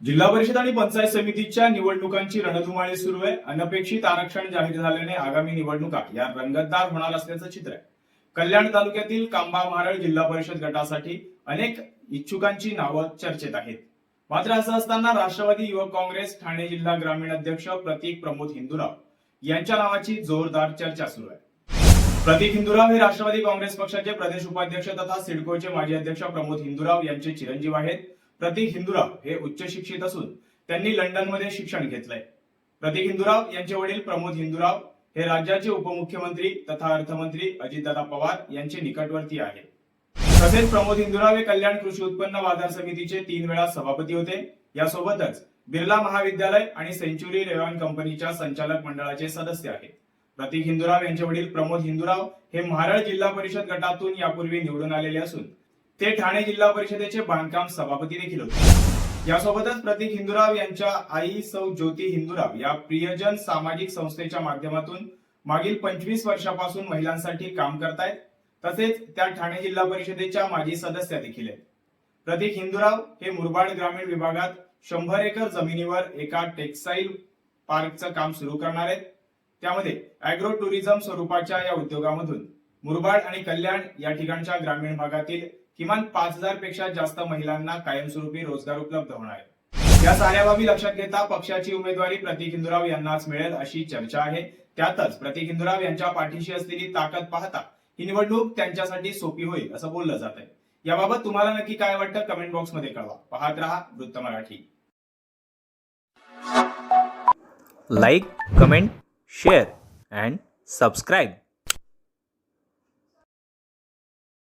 जिल्हा परिषद आणि पंचायत समितीच्या निवडणुकांची रणधुमाळी सुरू आहे. अनपेक्षित आरक्षण जाहीर झाल्याने आगामी निवडणुका या रंगतदार होणार असल्याचं चित्र आहे. कल्याण तालुक्यातील कांबा महाराळ जिल्हा परिषद गटासाठी अनेक इच्छुकांची नावं चर्चेत आहेत. मात्र असं असताना राष्ट्रवादी युवक काँग्रेस ठाणे जिल्हा ग्रामीण अध्यक्ष प्रतीक प्रमोद हिंदुराव यांच्या नावाची जोरदार चर्चा सुरू आहे. प्रतीक हिंदुराव हे राष्ट्रवादी काँग्रेस पक्षाचे प्रदेश उपाध्यक्ष तथा सिडकोचे माजी अध्यक्ष प्रमोद हिंदुराव यांचे चिरंजीव आहेत. प्रतीक हिंदुराव हे उच्च शिक्षित असून त्यांनी लंडनमध्ये शिक्षण घेतलंय. प्रतीक हिंदुराव यांचे वडील प्रमोद हिंदुराव हे राज्याचे उपमुख्यमंत्री तथा अर्थमंत्री अजितदादा पवार यांचे निकटवर्ती आहे तसेच प्रमोद हिंदुराव हे कल्याण कृषी उत्पन्न बाजार समितीचे तीन वेळा सभापती होते. यासोबतच बिर्ला महाविद्यालय आणि सेंच्युरी रेवॉन कंपनीच्या संचालक मंडळाचे सदस्य आहेत. प्रतीक हिंदुराव यांचे वडील प्रमोद हिंदुराव हे महाराळ जिल्हा परिषद गटातून यापूर्वी निवडून आलेले असून ते ठाणे जिल्हा परिषदेचे बांधकाम सभापती देखील होते. यासोबतच प्रतीक हिंदुराव यांच्या आई सौ ज्योती हिंदुराव या प्रियजन सामाजिक संस्थेच्या माध्यमातून मागील पंचवीस वर्षापासून महिलांसाठी काम करतायत. तसेच त्या ठाणे जिल्हा परिषदेच्या माजी सदस्या देखील आहेत. प्रतीक हिंदुराव हे मुरबाड ग्रामीण विभागात शंभर एकर जमिनीवर एका टेक्सटाईल पार्कचं काम सुरू करणार आहेत. त्यामध्ये अॅग्रो टुरिझम स्वरूपाच्या या उद्योगामधून मुरबाड आणि कल्याण या ठिकाणच्या ग्रामीण भागातील किमान पाच हजारपेक्षा जास्त महिलांना कायमस्वरूपी रोजगार उपलब्ध होणार आहे. या साऱ्या बाबी लक्षात घेता पक्षाची उमेदवारी प्रतीक हिंदुराव यांनाच मिळेल अशी चर्चा आहे. त्यातच प्रतीक हिंदुराव यांच्या पाठीशी असलेली ताकद पाहता ही निवडणूक त्यांच्यासाठी सोपी होईल असं बोललं जात आहे. याबाबत तुम्हाला नक्की काय वाटतं कमेंट बॉक्समध्ये कळवा. पाहत रहा Vritta Marathi. Like comment share and subscribe.